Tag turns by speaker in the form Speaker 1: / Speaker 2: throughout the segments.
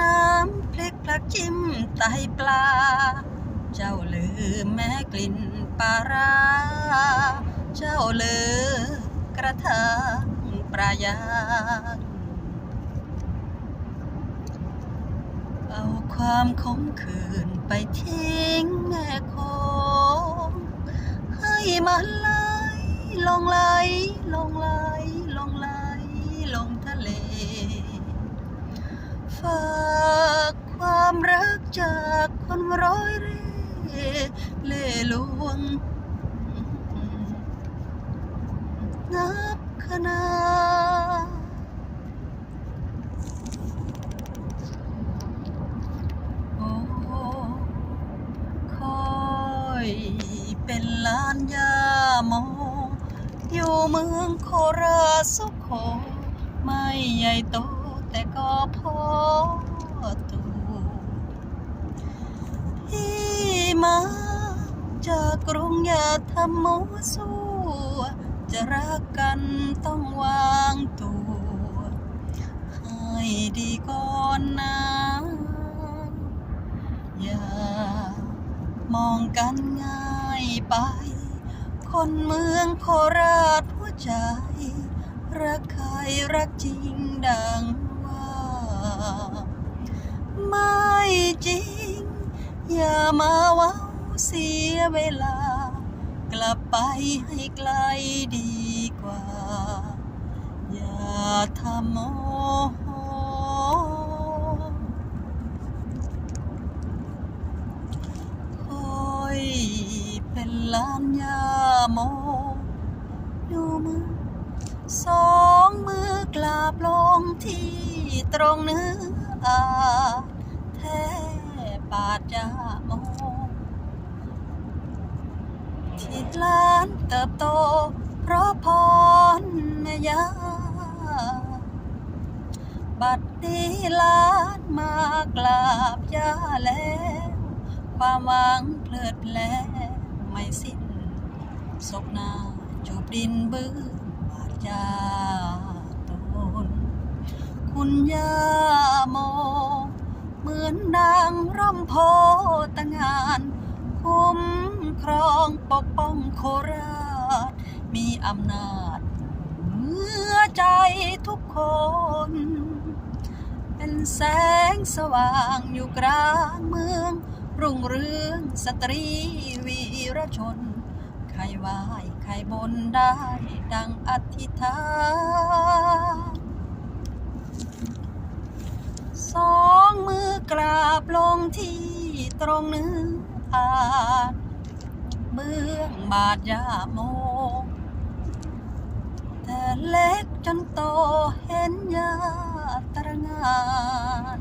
Speaker 1: น้ำพลิกพลักจิ้มไตปลา เจ้าลืมแม่กลิ่นปลาร้าเจ้าลือกระทางปลายางเอาความขมขื่นไปทิ้งแม่คงให้มันไหลลงไหลลงไหลลงไหลลงทะเลฝา ความรักจากคนร้อยเร่เล่ลวงนับขนาโอ้คอยเป็นลานยาโมอยู่เมืองโคราชสุโขไม่ใหญ่โตแต่ก็พอตัวพี่มา จากกรุงอย่าทำโมสัวจะรักกันต้องวางตัว ให้ดีก่อนนะอย่ามองกันง่ายไป คนเมืองโคราชหัวใจ รักใครรักจริงดังว่า ไม่จริง อย่ามาว้า เสียเวลา กลับไปให้ไกลดีกว่า อย่าทำโมโหคอยเป็นล้านยาโมอยู่มือสองมือกราบลงที่ตรงเนื้ออาแท้ปาดยาโม ที่ ล้านเติบโต เพราะพรแม่ยา บัดนี้ล้านมากราบยาแล้ว ความหวังเพลิดเพลไม่สิ้นศพหนาจูบดินบื้อบาดยาตนคุณย่าโม เหมือนนางร่มโพตงาน คุ้มครองปกป้องโคราช มีอำนาจเหนือใจทุกคน เป็นแสงสว่างอยู่กลางเมือง รุ่งเรืองสตรีวีรชน ใครไหวใครบนได้ ดังอธิษฐานสองมือกราบลงที่ตรงเนื้อ อาจเบื้องบาดยาโม แต่เล็กจนโตเห็นยาตรงาน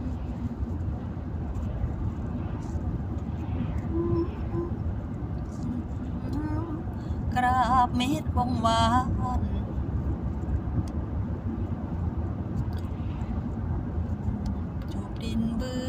Speaker 1: กราบมิตรวงวานจูบดินเบื้